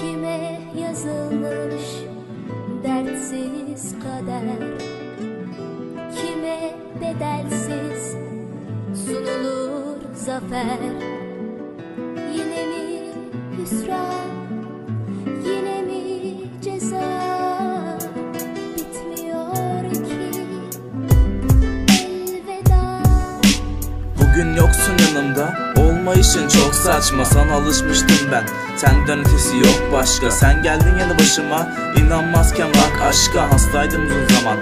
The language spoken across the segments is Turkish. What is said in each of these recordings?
Kime yazılmış dertsiz kader? Kime bedelsiz sunulur zafer? Yine mi hüsran yine mi ceza? Bitmiyor ki elveda. Bugün yoksun yanımda Olmayışın çok saçma. Sana alışmıştım ben. Senden ötesi yok başka. Sen geldin yanı başıma. İnanmazken bak aşka Hastaydım uzun zaman.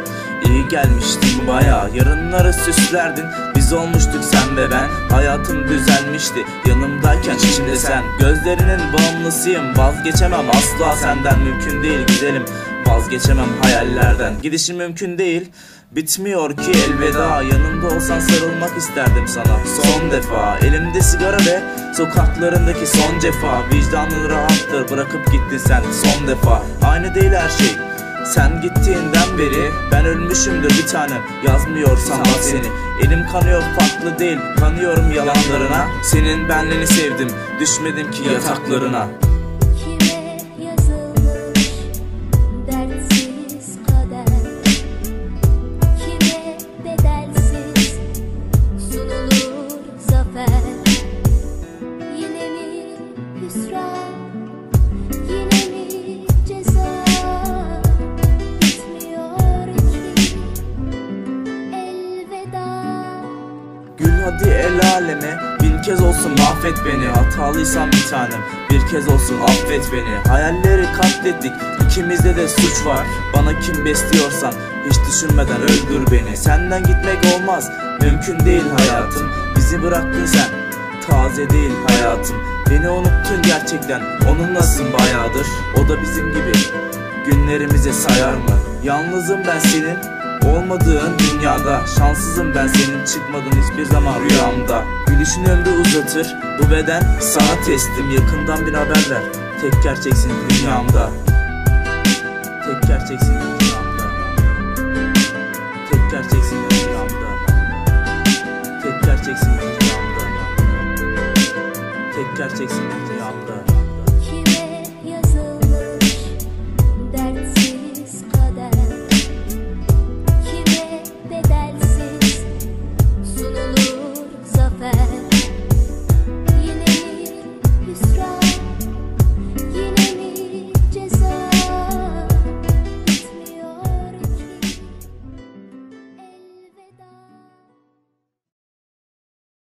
İyi gelmiştin baya Yarınları süslerdin. Biz olmuştuk sen ve ben. Hayatım düzelmişti. Yanımdayken içimde sen. Gözlerinin bağımlısıyım. Vazgeçemem asla. Senden Mümkün değil. Gidelim Vazgeçemem hayallerden. Gidişim mümkün değil Bitmiyor ki elveda. Yanımda olsan sarılmak isterdim sana. Son defa Elimde sigara ve Sokaklarındaki son cefa. Vicdanın rahattır Bırakıp gittin sen. Son defa Aynı değil her şey. Sen gittiğinden beri ben ölmüşümdür bir tanem. Yazmıyorsam bak seni. Elim kanıyor farklı değil. Kanıyorum yalanlarına. Senin benliğini sevdim Düşmedim ki yataklarına Gül hadi el aleme. Bin kez olsun mahvet beni. Hatalıysam bir tanem. Bir kez olsun affet beni. Hayalleri katlettik. İkimizde de suç var. Bana kim besliyorsan Hiç düşünmeden öldür beni. Senden gitmek olmaz. Mümkün değil hayatım. Bizi bıraktın sen. Taze değil hayatım. Beni unuttun gerçekten. Onunlasın bayağıdır? O da bizim gibi. Günlerimize sayar mı? Yalnızım ben senin Olmadığın dünyada Şanssızım ben senin çıkmadın hiçbir zaman rüyamda. Gülüşün ömrü uzatır Bu beden sana teslim. Yakından bir haber ver Tek gerçeksin dünyamda Tek gerçeksin dünyamda Tek gerçeksin dünyamda Tek gerçeksin dünyamda Tek gerçeksin dünyamda